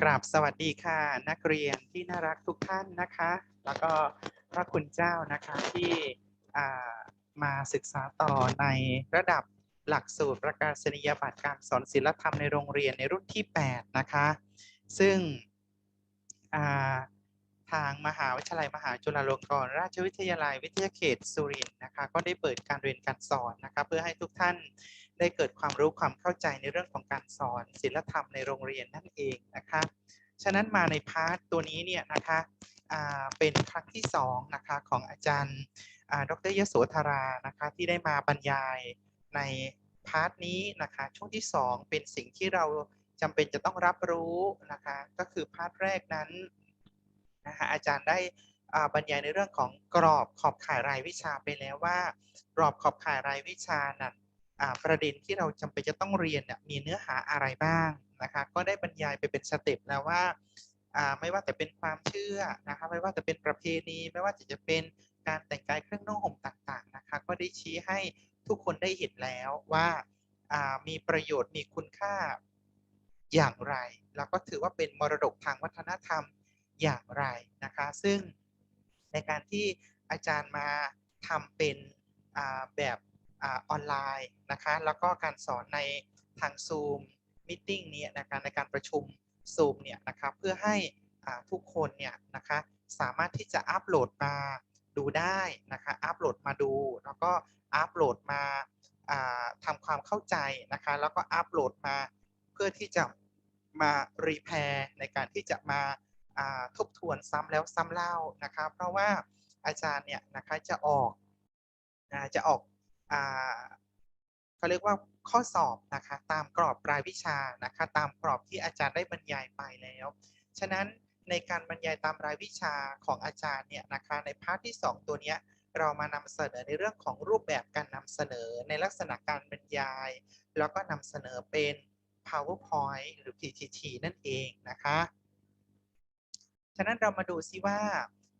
กราบสวัสดีค่ะ นักเรียนที่น่ารักทุกท่านนะคะ แล้วก็พระคุณเจ้านะคะที่มาศึกษาต่อในระดับหลักสูตรประกาศนียบัตรการสอนศิลธรรมในโรงเรียนในรุ่นที่ 8 นะคะ ซึ่งาทางมหาวิทยาลัยมหาจุฬาลงกรณราชวิทยาลัยวิทยาเขตสุรินทร์นะคะ ก็ได้เปิดการเรียนการสอนนะคะ เพื่อให้ทุกท่าน ได้เกิดความรู้ความเข้าใจในเรื่องของการสอนศิลธรรมในโรงเรียนนั่นเองนะคะฉะนั้นมาในพาร์ทตัวนี้เนี่ยนะคะเป็นครั้งที่สองนะคะของอาจารย์ดรยโสธรานะคะที่ได้มาบรรยายในพาร์ทนี้นะคะช่วงที่สองเป็นสิ่งที่เราจำเป็นจะต้องรับรู้นะคะก็คือพาร์ทแรกนั้นนะคะอาจารย์ได้บรรยายในเรื่องของกรอบขอบข่ายรายวิชาไปแล้วว่า กรอบขอบข่ายรายวิชานั้น ประเด็นที่เราจำเป็นจะต้องเรียนเนี่ยมีเนื้อหาอะไรบ้างนะคะก็ได้บรรยายไปเป็นสเต็ปแล้วว่าไม่ว่าแต่เป็นความเชื่อนะคะไม่ว่าจะเป็นประเพณีไม่ว่าจะจะเป็นการแต่งกายเครื่องนุ่งห่มต่างๆนะคะก็ได้ชี้ให้ทุกคนได้เห็นแล้วว่ามีประโยชน์มีคุณค่าอย่างไร แล้วก็ถือว่าเป็นมรดกทางวัฒนธรรมอย่างไรนะคะ ซึ่งในการที่อาจารย์มาทำเป็นแบบ ออนไลน์นะคะแล้วก็การสอนในทาง Zoom Meeting เนี่ยนะคะในการประชุม Zoom เนี่ยนะคะเพื่อให้ทุกคนเนี่ยนะคะสามารถที่จะอัปโหลดมาดูได้นะคะอัปโหลดมาดู แล้วก็อัปโหลดมาทำความเข้าใจนะคะแล้วก็อัปโหลดมาเพื่อที่จะมารีแพร์ในการที่จะมาทบทวนซ้ำแล้วซ้ำเล่านะคะเพราะว่าอาจารย์เนี่ยนะคะจะออกจะออก เขาเรียกว่าข้อสอบนะคะตามกรอบรายวิชานะคะตามกรอบที่อาจารย์ได้บรรยายไปแล้ว ฉะนั้นในการบรรยายตามรายวิชาของอาจารย์เนี่ยนะคะในพาร์ทที่ 2 ตัวเนี้ยเรามานำเสนอในเรื่องของรูปแบบการนำเสนอในลักษณะการบรรยาย แล้วก็นำเสนอเป็น PowerPoint หรือ PTT นั่นเองนะคะฉะนั้นเรามาดูซิว่า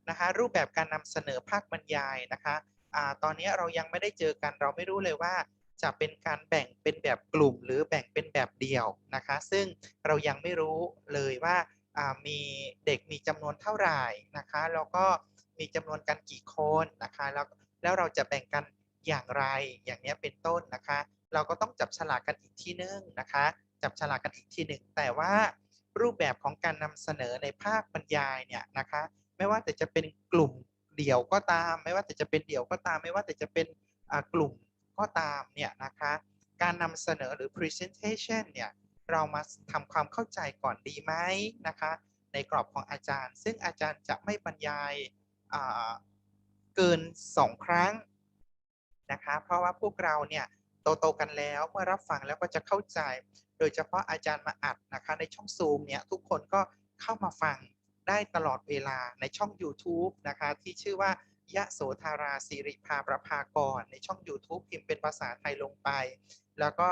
นะคะรูปแบบการนำเสนอภาคบรรยายนะคะ อ่าตอนนี้เรายังไม่ได้เจอกัน เราไม่รู้เลยว่าจะเป็นการแบ่งเป็นแบบกลุ่ม หรือแบ่งเป็นแบบเดี่ยวนะคะ ซึ่งเรายังไม่รู้เลยว่ามีเด็กมีจำนวนเท่าไหร่นะคะแล้วก็มีจำนวนกันกี่คนนะคะแล้วแล้วเราจะแบ่งกันอย่างไรอย่างนี้เป็นต้นนะคะ เราก็ต้องจับฉลากกันอีกที่นึงนะคะ จับฉลากกันอีกที่หนึ่งแต่ว่ารูปแบบของการนำเสนอในภาคบรรยายเนี่ยนะคะ ไม่ว่าแต่จะเป็นกลุ่ม เดี่ยวก็ตาม ไม่ว่าแต่จะเป็นเดี่ยวก็ตาม ไม่ว่าแต่จะเป็นกลุ่มก็ตามเนี่ยนะคะการนำเสนอหรือ presentation เนี่ยเรามาทำความเข้าใจก่อนดีไหมนะคะ ในกรอบของอาจารย์ ซึ่งอาจารย์จะไม่บรรยายเกิน 2 ครั้งนะคะเพราะว่าพวกเราเนี่ยโตๆกันแล้วเมื่อรับฟังแล้วก็จะเข้าใจ โดยเฉพาะอาจารย์มาอัดนะคะในช่องซูมเนี่ยทุกคนก็เข้ามาฟัง ได้ตลอดเวลาในช่อง YouTube นะคะที่ชื่อว่ายะโสธาราสิริภาประภากร ในช่อง YouTube พิมพ์เป็นภาษาไทยลงไป แล้วก็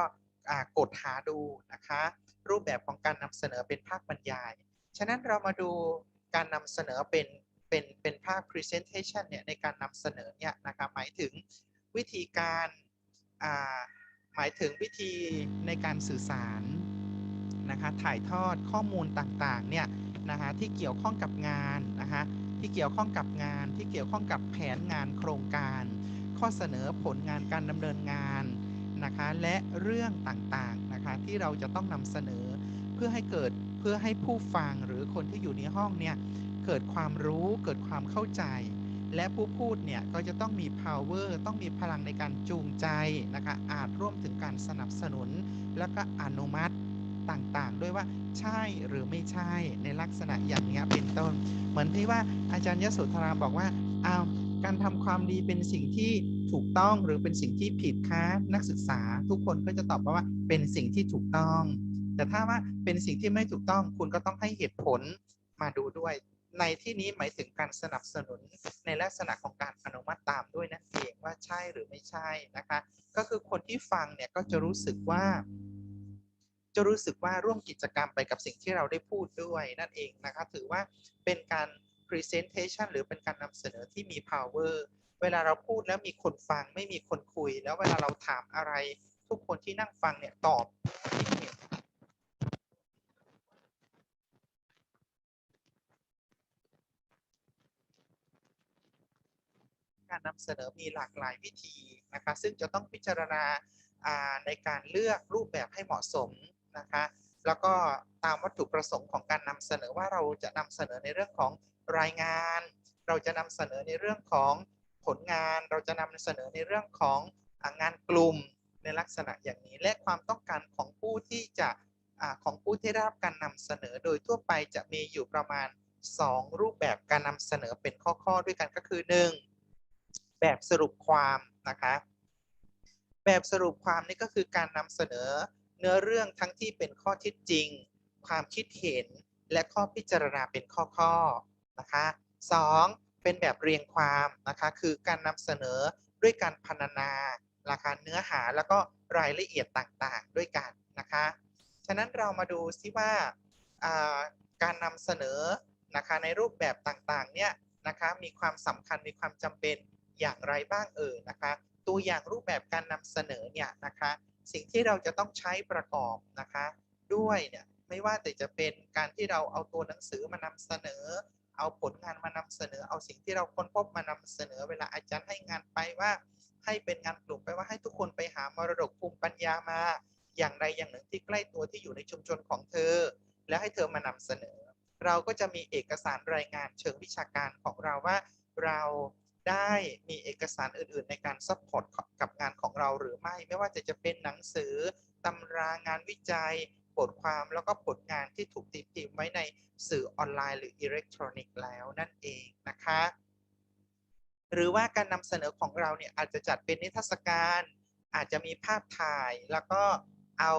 กดหาดูนะคะ รูปแบบของการนำเสนอเป็นภาคบรรยาย ฉะนั้นเรามาดูการนำเสนอเป็นเป็นเป็นภาค presentation เนี่ยในการนำเสนอเนี่ยนะคะหมายถึงวิธีการาหมายถึงวิธีในการสื่อสารนะคะถ่ายทอดข้อมูลต่างๆเนี่ย นะคะที่เกี่ยวข้องกับงานนะคะที่เกี่ยวข้องกับงาน ที่เกี่ยวข้องกับแผนงานโครงการ ข้อเสนอผลงานการดำเนินงานนะคะและเรื่องต่างๆนะคะที่เราจะต้องนำเสนอเพื่อให้เกิดเพื่อให้ผู้ฟังหรือคนที่อยู่ในห้องเนี่ยเกิดความรู้เกิดความเข้าใจ และผู้พูดเนี่ยก็จะต้องมี power ต้องมีพลังในการจูงใจนะคะอาจร่วมถึงการสนับสนุน แล้วก็อนุมัติ ต่างๆ ด้วยว่าใช่หรือไม่ใช่ในลักษณะอย่างนี้เป็นต้น เหมือนที่ว่าอาจารย์ยโสธราบอกว่าอ้าวการทำความดีเป็นสิ่งที่ถูกต้องหรือเป็นสิ่งที่ผิดคะนักศึกษา ทุกคนก็จะตอบว่าเป็นสิ่งที่ถูกต้อง แต่ถ้าว่าเป็นสิ่งที่ไม่ถูกต้อง คุณก็ต้องให้เหตุผลมาดูด้วย ในที่นี้หมายถึงการสนับสนุนในลักษณะของการอนุมัติตามด้วยนั่นเองว่าใช่หรือไม่ใช่นะคะ ก็คือคนที่ฟังเนี่ยก็จะรู้สึกว่า จะรู้สึกว่าร่วมกิจกรรมไปกับสิ่งที่เราได้พูดด้วยนั่นเองนะคะถือว่าเป็นการ presentation หรือเป็นการนำเสนอที่มี power เวลาเราพูดแล้วมีคนฟังไม่มีคนคุย แล้วเวลาเราถามอะไร ทุกคนที่นั่งฟังเนี่ยตอบการนำเสนอมีหลากหลายวิธีนะคะซึ่งจะต้องพิจารณาในการเลือกรูปแบบให้เหมาะสม นะคะ แล้วก็ตามวัตถุประสงค์ของการนำเสนอว่าเราจะนำเสนอในเรื่องของรายงาน เราจะนำเสนอในเรื่องของผลงาน เราจะนำเสนอในเรื่องของงานกลุ่มในลักษณะอย่างนี้ และความต้องการของผู้ที่จะของผู้ที่ได้รับการนำเสนอโดยทั่วไปจะมีอยู่ประมาณ 2 รูปแบบการนำเสนอเป็นข้อๆด้วยกันก็คือ 1. แบบสรุปความนะคะ แบบสรุปความนี่ก็คือการนำเสนอ นื้อเรื่องทั้งที่เป็นข้อเท็จจริง ความคิดเห็นและข้อพิจารณาเป็นข้อๆนะคะสองเป็นแบบเรียงความนะคะคือการนำเสนอด้วยการพรรณนาราคาเนื้อหาแล้วก็รายละเอียดต่างๆด้วยกันนะคะฉะนั้นเรามาดูซิว่าอ่าการนำเสนอนะคะในรูปแบบต่างๆเนี่ยนะคะมีความสำคัญมีความจำเป็นอย่างไรบ้างเอ่ยนะคะตัวอย่างรูปแบบการนำเสนอเนี่ยนะคะ สิ่งที่เราจะต้องใช้ประกอบนะคะ ด้วยเนี่ยไม่ว่าแต่จะเป็นการที่เราเอาตัวหนังสือมานำเสนอ เอาผลงานมานำเสนอ เอาสิ่งที่เราค้นพบมานำเสนอ เวลาอาจารย์ให้งานไปว่า ให้เป็นงานกลุ่มไปว่าให้ทุกคนไปหามรดกภูมิปัญญามา อย่างใดอย่างหนึ่งที่ใกล้ตัวที่อยู่ในชุมชนของเธอ แล้วให้เธอมานำเสนอ เราก็จะมีเอกสารรายงานเชิงวิชาการของเราว่า เรา ได้มีเอกสารอื่น ๆ ในการซัพพอร์ตกับงานของเราหรือไม่ ไม่ว่าจะจะเป็นหนังสือตำรางานวิจัย บทความแล้วก็ผลงานที่ถูกตีพิมพ์ไว้ในสื่อออนไลน์หรืออิเล็กทรอนิกส์แล้วนั่นเองนะคะ หรือว่าการนำเสนอของเราเนี่ยอาจจะจัดเป็นนิทรรศการ อาจจะมีภาพถ่ายแล้วก็เอา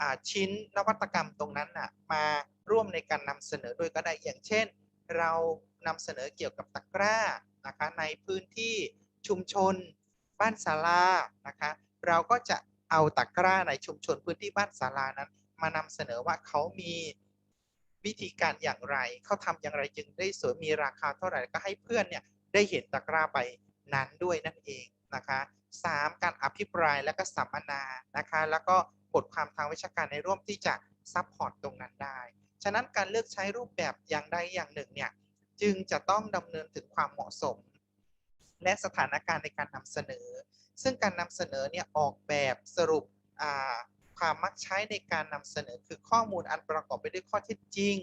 อาชิ้นนวัตกรรมตรงนั้นน่ะมาร่วมในการนำเสนอด้วยก็ได้อย่างเช่น เรานำเสนอเกี่ยวกับตะกร้า นะคะในพื้นที่ชุมชนบ้านศาลานะคะเราก็จะเอาตะกร้าในชุมชนพื้นที่บ้านศาลานั้น มานำเสนอว่าเขามีวิธีการอย่างไร เขาทำอย่างไรจึงได้สวยมีราคาเท่าไหร่ก็ให้เพื่อนเนี่ยได้เห็นตะกร้าใบนั้นด้วยนั่นเองนะคะสามการอภิปรายและก็สัมมนานะคะแล้วก็บทความทางวิชาการในร่วมที่จะซัพพอร์ตตรงนั้นได้ ฉะนั้นการเลือกใช้รูปแบบอย่างใดอย่างหนึ่งเนี่ย จึงจะต้องดำเนินถึงความเหมาะสม และสถานการณ์ในการนำเสนอ ซึ่งการนำเสนอเนี่ยออกแบบสรุปความมักใช้ในการนำเสนอ คือข้อมูลอันประกอบไปด้วยข้อเท็จจริง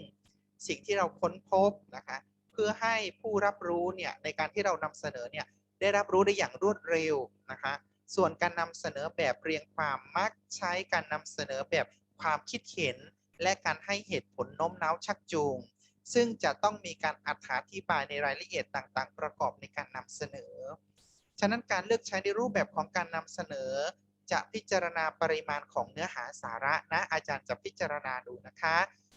สิ่งที่เราค้นพบนะคะเพื่อให้ผู้รับรู้เนี่ยในการที่เรานำเสนอเนี่ยได้รับรู้ได้อย่างรวดเร็วนะคะ ส่วนการนำเสนอแบบเรียงความมักใช้การนำเสนอแบบความคิดเห็น และการให้เหตุผลโน้มน้าวชักจูง ซึ่งจะต้องมีการอธิบายในรายละเอียดต่างๆ ประกอบในการนำเสนอ ฉะนั้นการเลือกใช้ในรูปแบบของการนำเสนอ จะพิจารณาปริมาณของเนื้อหาสาระนะ อาจารย์จะพิจารณาดูนะคะ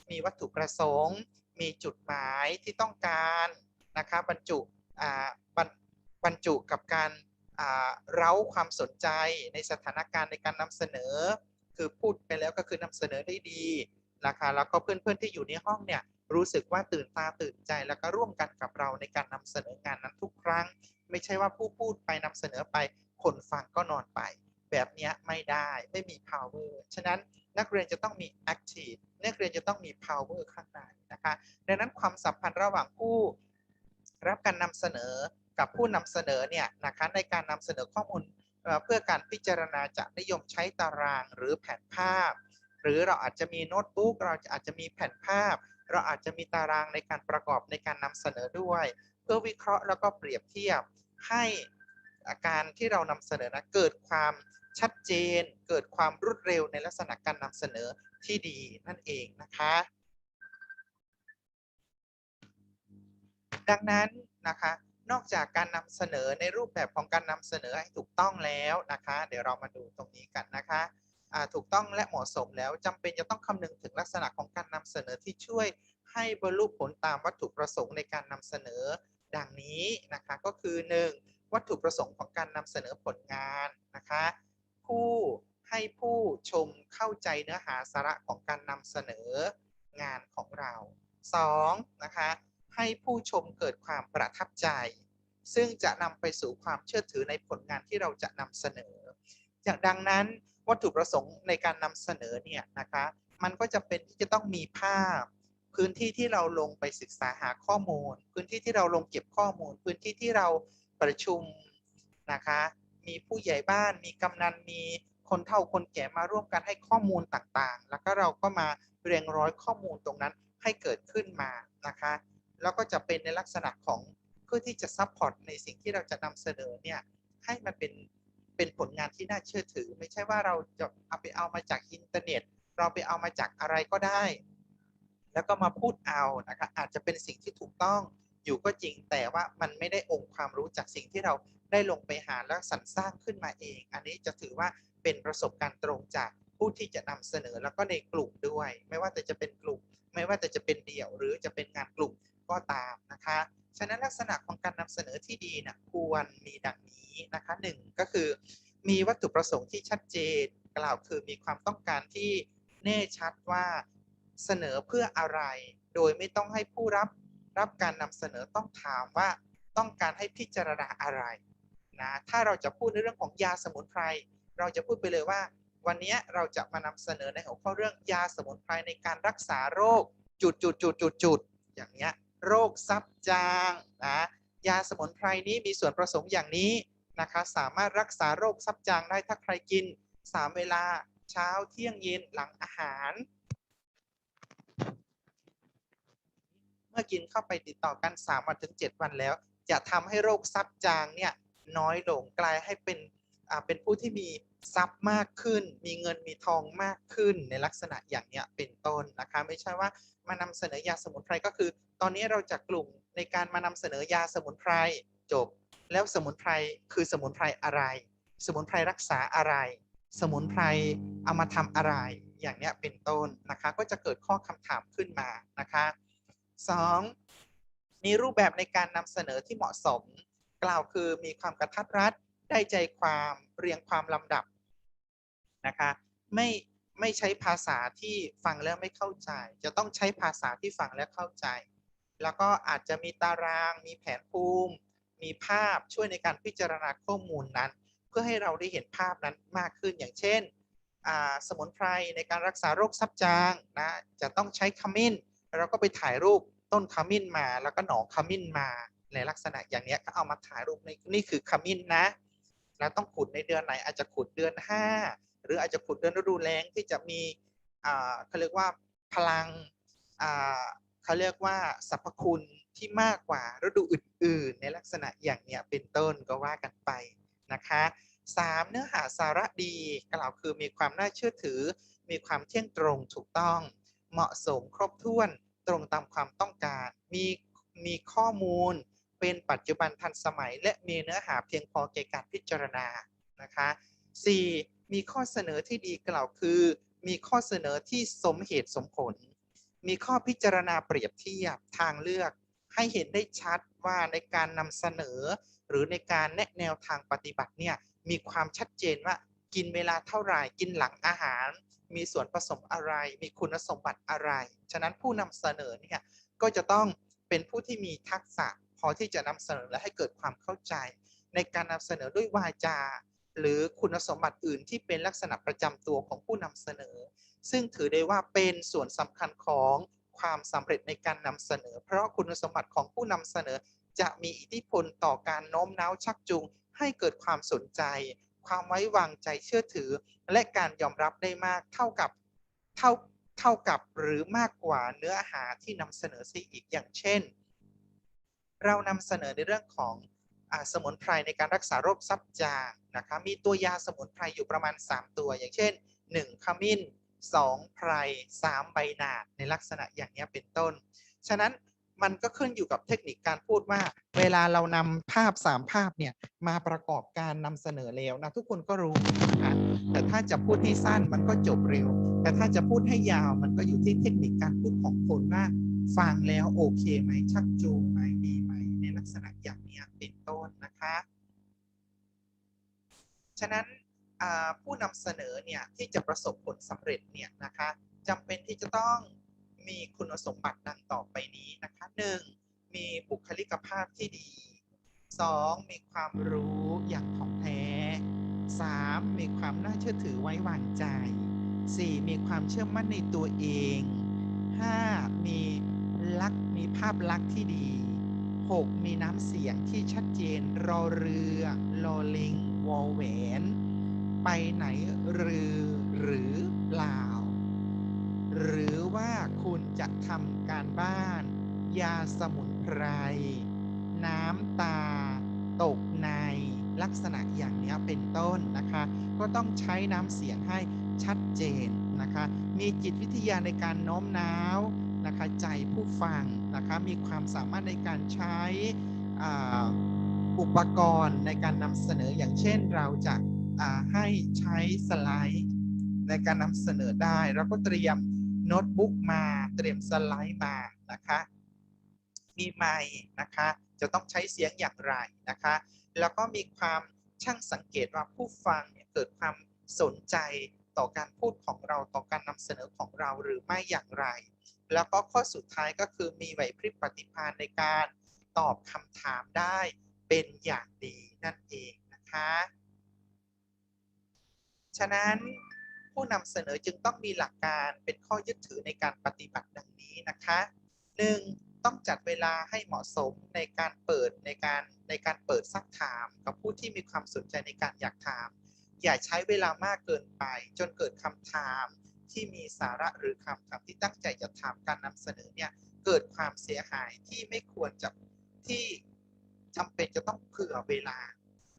มีวัตถุประสงค์ มีจุดหมายที่ต้องการนะคะบรรจุบรรบรรจุกับการเร้าความสนใจในสถานการณ์ในการนำเสนอ คือพูดไปแล้วก็คือนำเสนอได้ดีนะคะแล้วก็เพื่อนๆที่อยู่ในห้องเนี่ย รู้สึกว่าตื่นตาตื่นใจแล้วก็ร่วมกันกับเราในการนำเสนองานนั้นทุกครั้ง ไม่ใช่ว่าผู้พูดไปนำเสนอไป คนฟังก็นอนไป แบบนี้ไม่ได้ไม่มี power ฉะนั้นนักเรียนจะต้องมี active นักเรียนจะต้องมี power ข้างในนะคะดังนั้นความสัมพันธ์ระหว่างผู้รับการนำเสนอกับผู้นำเสนอเนี่ยนะคะในการนำเสนอข้อมูลเอ่อเพื่อการพิจารณาจะนิยมใช้ตารางหรือแผนภาพ หรือเราอาจจะมีโน้ตบุ๊กเราอาจจะมีแผนภาพ เราอาจจะมีตารางในการประกอบในการนำเสนอด้วย เพื่อวิเคราะห์แล้วก็เปรียบเทียบให้อาการที่เรานำเสนอนะเกิดความชัดเจน เกิดความรวดเร็วในลักษณะการนำเสนอที่ดีนั่นเองนะคะ ดังนั้นนะคะนอกจากการนำเสนอในรูปแบบของการนำเสนอให้ถูกต้องแล้วนะคะ เดี๋ยวเรามาดูตรงนี้กันนะคะ ถูกต้องและเหมาะสมแล้วจำเป็นจะต้องคำนึงถึงลักษณะของการนำเสนอที่ช่วยให้บรรลุผลตามวัตถุประสงค์ในการนำเสนอดังนี้นะคะก็คือ 1. วัตถุประสงค์ของการนำเสนอผลงานนะคะผู้ให้ผู้ชมเข้าใจเนื้อหาสาระของการนำเสนองานของเรา 2. นะคะให้ผู้ชมเกิดความประทับใจ ซึ่งจะนำไปสู่ความเชื่อถือในผลงานที่เราจะนำเสนอ จากดังนั้น วัตถุประสงค์ในการนำเสนอเนี่ยนะคะมันก็จะเป็นที่จะต้องมีภาพ พื้นที่ที่เราลงไปศึกษาหาข้อมูล พื้นที่ที่เราลงเก็บข้อมูล พื้นที่ที่เราประชุมนะคะมีผู้ใหญ่บ้านมีกำนันมีคนเฒ่าคนแก่มาร่วมกันให้ข้อมูลต่างๆ แล้วก็เราก็มาเรียงร้อยข้อมูลตรงนั้นให้เกิดขึ้นมานะคะแล้วก็จะเป็นในลักษณะของเพื่อที่จะซัพพอร์ตในสิ่งที่เราจะนำเสนอเนี่ยให้มันเป็น เป็นผลงานที่น่าเชื่อถือ ไม่ใช่ว่าเราจะเอาไปเอามาจากอินเทอร์เน็ต เราไปเอามาจากอะไรก็ได้ แล้วก็มาพูดเอานะคะอาจจะเป็นสิ่งที่ถูกต้องอยู่ก็จริงแต่ว่ามันไม่ได้องค์ความรู้จากสิ่งที่เราได้ลงไปหาแล้วสรรสร้างขึ้นมาเอง อันนี้จะถือว่าเป็นประสบการณ์ตรงจากผู้ที่จะนำเสนอแล้วก็ในกลุ่มด้วย ไม่ว่าแต่จะเป็นกลุ่ม ไม่ว่าแต่จะเป็นเดี่ยวหรือจะเป็นงานกลุ่มก็ตามนะคะ ฉะนั้นลักษณะของการนำเสนอที่ดีนะควรมีดังนี้นะคะหนึ่งก็คือ มีวัตถุประสงค์ที่ชัดเจนกล่าวคือมีความต้องการที่แน่ชัดว่าเสนอเพื่ออะไร โดยไม่ต้องให้ผู้รับรับการนำเสนอต้องถามว่าต้องการให้พิจารณาอะไรนะถ้าเราจะพูดในเรื่องของยาสมุนไพรเราจะพูดไปเลยว่า วันนี้เราจะมานำเสนอในหัวข้อเรื่องยาสมุนไพรในการรักษาโรคจุดจุดจุดจุดจุดอย่างเนี้ย โรคซับจางนะยาสมุนไพรนี้มีส่วนประสงค์อย่างนี้นะคะสามารถรักษาโรคซับจางได้ถ้าใครกิน 3 เวลาเช้าเที่ยงเย็นหลังอาหาร เมื่อกินเข้าไปติดต่อกัน 3 วันถึง 7 วันแล้ว จะทำให้โรคซับจางเนี่ยน้อยลงกลายให้เป็นเป็นผู้ที่มีทรัพย์มากขึ้น มีเงินมีทองมากขึ้นในลักษณะอย่างเนี้ยเป็นต้นนะคะ ไม่ใช่ว่ามานำเสนอยาสมุนไพรก็คือ ตอนนี้เราจากกลุ่มในการมานำเสนอยาสมุนไพรจบ แล้วสมุนไพรคือสมุนไพรอะไร สมุนไพรรักษาอะไร สมุนไพรเอามาทำอะไร อย่างเนี้ยเป็นต้นนะคะก็จะเกิดข้อคำถามขึ้นมานะคะสองมีรูปแบบในการนำเสนอที่เหมาะสม กล่าวคือมีความกระทัดรัดได้ใจความเรียงความลำดับนะคะไม่ไม่ใช้ภาษาที่ฟังแล้วไม่เข้าใจ จะต้องใช้ภาษาที่ฟังแล้วเข้าใจ แล้วก็อาจจะมีตาราง มีแผนภูมิ มีภาพช่วยในการพิจารณาข้อมูลนั้น เพื่อให้เราได้เห็นภาพนั้นมากขึ้นอย่างเช่น สมุนไพรในการรักษาโรคซับจางนะจะต้องใช้ขมิ้น เราก็ไปถ่ายรูปต้นขมิ้นมา แล้วก็หนองขมิ้นมาในลักษณะอย่างนี้ก็เอามาถ่ายรูปในนี่คือขมิ้นนะแล้วต้องขุดในเดือนไหนอาจจะขุดเดือน 5 หรืออาจจะขุดเดือนฤดูแล้งที่จะมีเขาเรียกว่าพลัง เขาเรียกว่าสรรพคุณที่มากกว่าฤดูอื่น ๆ ในลักษณะอย่างเนี้ยเป็นต้นก็ว่ากันไปนะคะสามเนื้อหาสาระดีกล่าวคือมีความน่าเชื่อถือ มีความเที่ยงตรงถูกต้อง เหมาะสมครบถ้วนตรงตามความต้องการ มีมีข้อมูล เป็นปัจจุบันทันสมัย และมีเนื้อหาเพียงพอแก่การพิจารณานะคะ 4. มีข้อเสนอที่ดีกล่าวคือ มีข้อเสนอที่สมเหตุสมผล มีข้อพิจารณาเปรียบเทียบทางเลือก ให้เห็นได้ชัดว่าในการนำเสนอ หรือในการแนะแนวทางปฏิบัติเนี่ยมีความชัดเจนว่ากินเวลาเท่าไหร่กินหลังอาหาร มีส่วนผสมอะไร มีคุณสมบัติอะไร ฉะนั้นผู้นำเสนอเนี่ยก็จะต้องเป็นผู้ที่มีทักษะพอที่จะนำเสนอและให้เกิดความเข้าใจ ในการนำเสนอด้วยวาจา หรือคุณสมบัติอื่นที่เป็นลักษณะประจำตัวของผู้นำเสนอ ซึ่งถือได้ว่าเป็นส่วนสำคัญของความสำเร็จในการนำเสนอ เพราะคุณสมบัติของผู้นำเสนอ จะมีอิทธิพลต่อการโน้มน้าวชักจูง ให้เกิดความสนใจ ความไว้วางใจเชื่อถือ และการยอมรับได้มากเท่ากับเท่าเท่ากับหรือมากกว่าเนื้อหาที่นำเสนอซิอีกอย่างเช่น เรานำเสนอในเรื่องของอสมุนไพรในการรักษาโรคซับจางนะคะมีตัวยาสมุนไพรอยู่ประมาณ 3 ตัว อย่างเช่น 1 ขมิ้น 2ไพร3ใบหนาดในลักษณะอย่างนี้เป็นต้น ฉะนั้นมันก็ขึ้นอยู่กับเทคนิคการพูดว่า เวลาเรานำภาพ 3 ภาพเนี่ยมาประกอบการนำเสนอแล้วนะทุกคนก็รู้นะแต่ถ้าจะพูดให้สั้นมันก็จบเร็ว แต่ถ้าจะพูดให้ยาวมันก็อยู่ที่เทคนิคการพูดของคนว่าฟังแล้วโอเคไหมชักจูงไหมดีไหมในลักษณะอย่างนี้เป็นต้นนะคะ ฉะนั้น ผู้นำเสนอเนี่ยที่จะประสบผลสำเร็จเนี่ยนะคะจำเป็นที่จะต้องมีคุณสมบัติดังต่อไปนี้นะคะหนึ่งมีบุคลิกภาพที่ดีสองมีความรู้อย่างถ่องแท้สามมีความน่าเชื่อถือไว้วางใจสี่มีความเชื่อมั่นในตัวเองห้ามีลักษณ์มีภาพลักษณ์ที่ดี 6. มีน้ำเสียงที่ชัดเจนรอเรือลอลิงวอแหวน ไปไหนหรือหรือเปล่า หรือว่าคุณจะทำการบ้าน ยาสมุนไพร น้ำตา ตกในลักษณะอย่างนี้เป็นต้นนะคะ ก็ต้องใช้น้ำเสียงให้ชัดเจนนะคะ มีจิตวิทยาในการโน้มน้าวนะคะใจผู้ฟังนะคะมีความสามารถในการใช้อุปกรณ์ในการนำเสนออย่างเช่นเราจะ ให้ใช้สไลด์ ในการนำเสนอได้ เราก็เตรียมโน้ตบุ๊กมาเตรียมสไลด์มานะคะมีไมค์นะคะ จะต้องใช้เสียงอย่างไรนะคะ แล้วก็มีความช่างสังเกตว่าผู้ฟังเนี่ยเกิดความสนใจต่อการพูดของเราต่อการนำเสนอของเราหรือไม่อย่างไร แล้วก็ข้อสุดท้ายก็คือมีไหวพริบปฏิภาณในการตอบคำถามได้เป็นอย่างดีนั่นเองนะคะ ฉะนั้นผู้นำเสนอจึงต้องมีหลักการเป็นข้อยึดถือในการปฏิบัติดังนี้นะคะหนึ่งต้องจัดเวลาให้เหมาะสมในการเปิดในการในการเปิดซักถาม กับผู้ที่มีความสนใจในการอยากถาม อย่าใช้เวลามากเกินไป จนเกิดคำถามที่มีสาระหรือคำถามที่ตั้งใจจะถามการนำเสนอเนี่ยเกิดความเสียหายที่ไม่ควรจะที่จำเป็นจะต้องเผื่อเวลา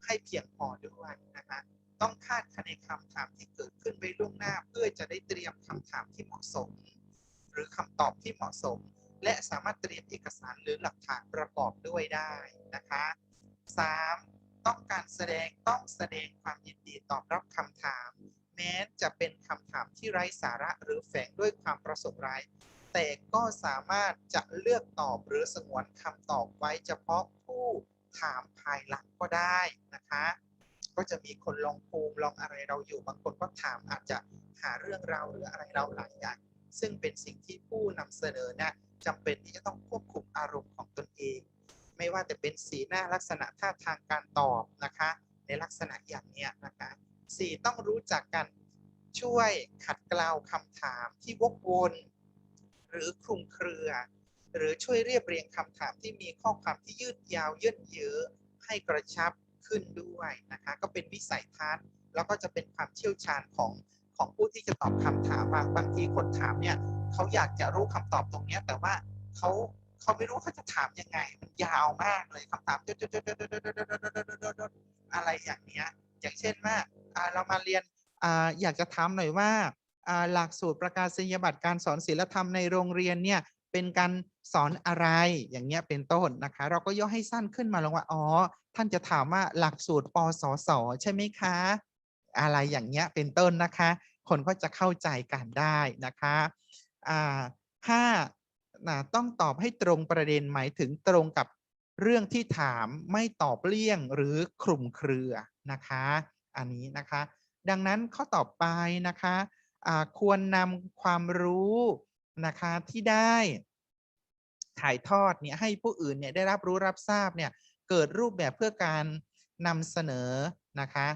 ให้เพียงพอด้วยนะคะ ต้องคาดคะเนคำถามที่เกิดขึ้นไว้ล่วงหน้า เพื่อจะได้เตรียมคำถามที่เหมาะสม หรือคำตอบที่เหมาะสม และสามารถเตรียมเอกสารหรือหลักฐานประกอบด้วยได้นะคะ 3. ต้องการแสดงต้องแสดงความยินดีตอบรับคำถาม แม้จะเป็นคำถามที่ไร้สาระหรือแฝงด้วยความประสงค์ร้ายแต่ก็สามารถจะเลือกตอบหรือสงวนคำตอบไว้เฉพาะผู้ถามภายหลังก็ได้นะคะ ก็จะมีคนลองภูมิลองอะไรเราอยู่ บางคนก็ถามอาจจะหาเรื่องเราหรืออะไรเราหลายอย่าง ซึ่งเป็นสิ่งที่ผู้นำเสนอนะจำเป็นที่จะต้องควบคุมอารมณ์ของตนเอง ไม่ว่าจะเป็นสีหน้าลักษณะท่าทางการตอบนะคะ ในลักษณะอย่างเนี้ยนะคะสี่ต้องรู้จักกันช่วยขัดเกลาคำถามที่วกวนหรือคลุมเครือ หรือช่วยเรียบเรียงคำถามที่มีข้อความที่ยืดยาวยืดเยื้อให้กระชับ ขึ้นด้วยนะคะ ก็เป็นวิสัยทัศน์ แล้วก็จะเป็นความเชี่ยวชาญของของผู้ที่จะตอบคำถามบางบางทีคนถามเนี่ยเขาอยากจะรู้คำตอบตรงเนี้ยแต่ว่าเขาเขาไม่รู้เขาจะถามยังไง มันยาวมากเลยคำถามอะไรอย่างเนี้ยอย่างเช่นว่าเรามาเรียนอยากจะถามหน่อยว่าหลักสูตรประกาศนียบัตรการสอนศิลธรรมในโรงเรียนเนี่ย เป็นการสอนอะไรอย่างเงี้ยเป็นต้นนะคะ เราก็ย่อให้สั้นขึ้นมาลงว่าอ๋อท่านจะถามว่าหลักสูตรปสสใช่ไหมคะ อะไรอย่างเงี้ยเป็นต้นนะคะ คนก็จะเข้าใจกันได้นะคะอ่าห้านะต้องตอบให้ตรงประเด็นหมายถึงตรงกับเรื่องที่ถามไม่ตอบเลี่ยงหรือคลุมเครือนะคะ อันนี้นะคะ ดังนั้นข้อต่อไปนะคะอ่าควรนำความรู้ นะคะที่ได้ถ่ายทอดเนี่ยให้ผู้อื่นเนี่ยได้รับรู้รับทราบเนี่ยเกิดรูปแบบเพื่อการนำเสนอนะคะ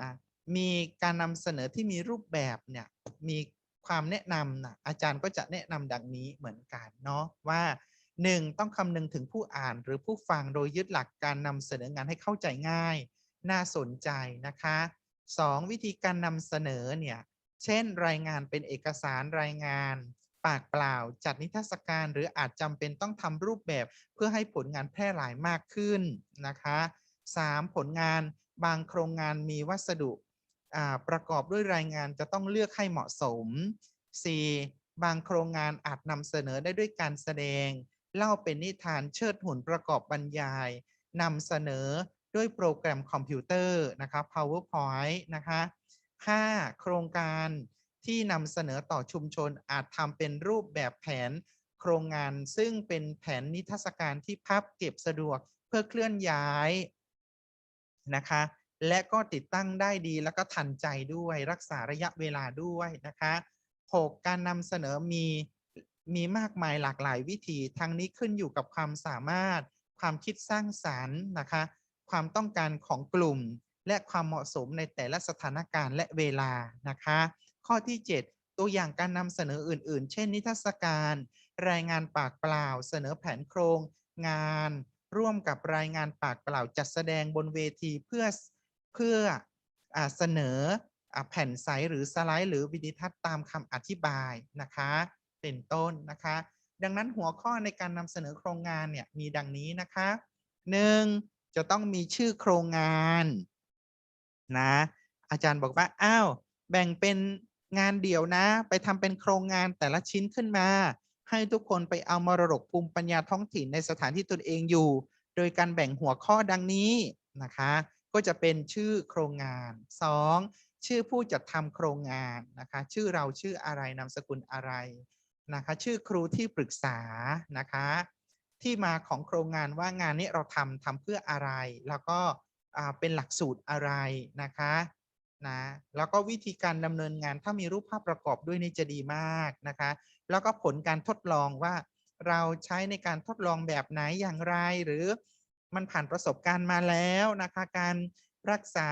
นะมีการนำเสนอที่มีรูปแบบเนี่ยมีความแนะนำนะอาจารย์ก็จะแนะนำดังนี้เหมือนกันเนาะว่า 1. ต้องคำนึงถึงผู้อ่านหรือผู้ฟังโดยยึดหลักการนำเสนองานให้เข้าใจง่าย น่าสนใจนะคะ 2. วิธีการนำเสนอเนี่ยเช่นรายงานเป็นเอกสารรายงาน ปากเปล่า จัดนิทรรศการหรืออาจจำเป็นต้องทำรูปแบบเพื่อให้ผลงานแพร่หลายมากขึ้นนะคะ 3. ผลงานบางโครงงานมีวัสดุประกอบด้วยรายงานจะต้องเลือกให้เหมาะสม 4. บางโครงงานอาจนำเสนอได้ด้วยการแสดง เล่าเป็นนิทานเชิดหุ่นประกอบบรรยายนำเสนอด้วยโปรแกรมคอมพิวเตอร์นะคะ PowerPoint นะคะ 5. โครงการ ที่นำเสนอต่อชุมชนอาจทำเป็นรูปแบบแผนโครงงาน ซึ่งเป็นแผนนิทรรศการที่พับเก็บสะดวกเพื่อเคลื่อนย้ายนะคะ และก็ติดตั้งได้ดีแล้วก็ทันใจด้วยรักษาระยะเวลาด้วยนะคะ 6. การนำเสนอมีมีมากมายหลากหลายวิธีทั้งนี้ขึ้นอยู่กับความสามารถ ความคิดสร้างสรรค์นะคะ ความต้องการของกลุ่ม และความเหมาะสมในแต่ละสถานการณ์และเวลานะคะ ข้อที่ 7 ตัวอย่างการนำเสนออื่น ๆ เช่น นิทรรศการ รายงานปากเปล่า เสนอแผนโครง งาน ร่วมกับรายงานปากเปล่าจัดแสดงบนเวทีเพื่อเพื่ออเสนออแผ่นใสหรือสไลด์ หรือวิดีทัศน์ตามคำอธิบายนะคะเป็นต้นนะคะ ดังนั้นหัวข้อในการนำเสนอโครงงานเนี่ยมีดังนี้นะคะหนึ่งจะต้องมีชื่อโครงงานนะอาจารย์บอกว่าอ้าวแบ่งเป็น งานเดี่ยวนะ ไปทำเป็นโครงงานแต่ละชิ้นขึ้นมา ให้ทุกคนไปเอามรดกภูมิปัญญาท้องถิ่นในสถานที่ตนเองอยู่ โดยการแบ่งหัวข้อดังนี้นะคะ ก็จะเป็นชื่อโครงงาน 2. ชื่อผู้จัดทำโครงงานนะคะ ชื่อเราชื่ออะไรนามสกุลอะไรนะคะ ชื่อครูที่ปรึกษานะคะ ที่มาของโครงงานว่างานนี้เราทำทำเพื่ออะไร แล้วก็เป็นหลักสูตรอะไรนะคะ นะแล้วก็วิธีการดำเนินงานถ้ามีรูปภาพประกอบด้วยนี่จะดีมากนะคะ แล้วก็ผลการทดลองว่าเราใช้ในการทดลองแบบไหนอย่างไร หรือมันผ่านประสบการณ์มาแล้วนะคะ การรักษา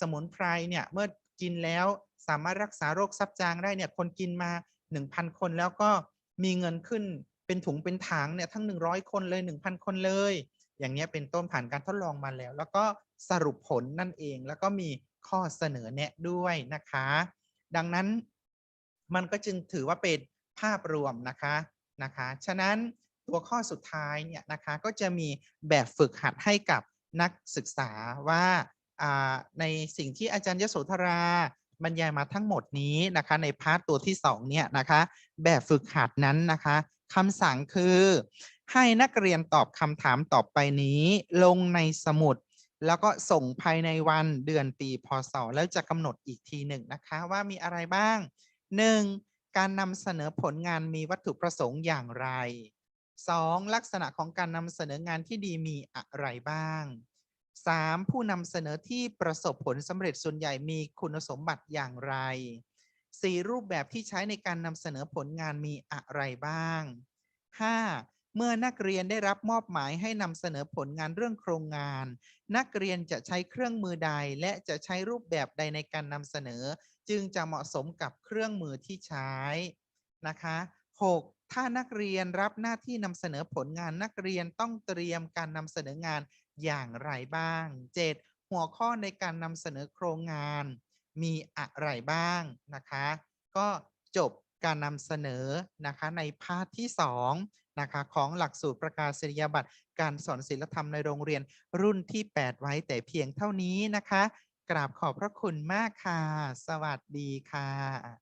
สมุนไพรเนี่ยเมื่อกินแล้วสามารถรักษาโรคซับจางได้เนี่ยคนกินมา 1,000 คนแล้วก็มีเงินขึ้นเป็นถุงเป็นถังเนี่ยทั้ง 100 คนเลย 1,000 คนเลย อย่างเนี้ยเป็นต้นผ่านการทดลองมาแล้ว แล้วก็สรุปผลนั่นเองแล้วก็มี ข้อเสนอแนะด้วยนะคะ ดังนั้นมันก็จึงถือว่าเป็นภาพรวมนะคะนะคะ ฉะนั้นตัวข้อสุดท้ายเนี่ยนะคะก็จะมีแบบฝึกหัดให้กับนักศึกษาว่าในสิ่งที่อาจารย์ยโสธราบรรยายมาทั้งหมดนี้นะคะในพาร์ทตัวที่สองเนี่ยนะคะแบบฝึกหัดนั้นนะคะคำสั่งคือ ให้นักเรียนตอบคำถามต่อไปนี้ ลงในสมุด แล้วก็ส่งภายในวันเดือนปีพศ แล้วจะกำหนดอีกทีหนึ่งนะคะว่ามีอะไรบ้าง 1. การนำเสนอผลงานมีวัตถุประสงค์อย่างไร 2. ลักษณะของการนำเสนองานที่ดีมีอะไรบ้าง 3. ผู้นำเสนอที่ประสบผลสำเร็จส่วนใหญ่มีคุณสมบัติอย่างไร 4. รูปแบบที่ใช้ในการนำเสนอผลงานมีอะไรบ้าง 5. เมื่อนักเรียนได้รับมอบหมายให้นำเสนอผลงานเรื่องโครงงาน นักเรียนจะใช้เครื่องมือใด และจะใช้รูปแบบใดในการนำเสนอ จึงจะเหมาะสมกับเครื่องมือที่ใช้นะคะ 6. ถ้านักเรียนรับหน้าที่นำเสนอผลงานนักเรียนต้องเตรียมการนำเสนองานอย่างไรบ้าง 7. หัวข้อในการนำเสนอโครงงาน มีอะไรบ้างนะคะ ก็จบการนำเสนอนะคะในพาร์ทที่ 2 นะคะของหลักสูตรประกาศนียบัตรการสอนศิลธรรมในโรงเรียนรุ่นที่ 8 ไว้แต่เพียงเท่านี้นะคะ กราบขอบพระคุณมากค่ะ สวัสดีค่ะ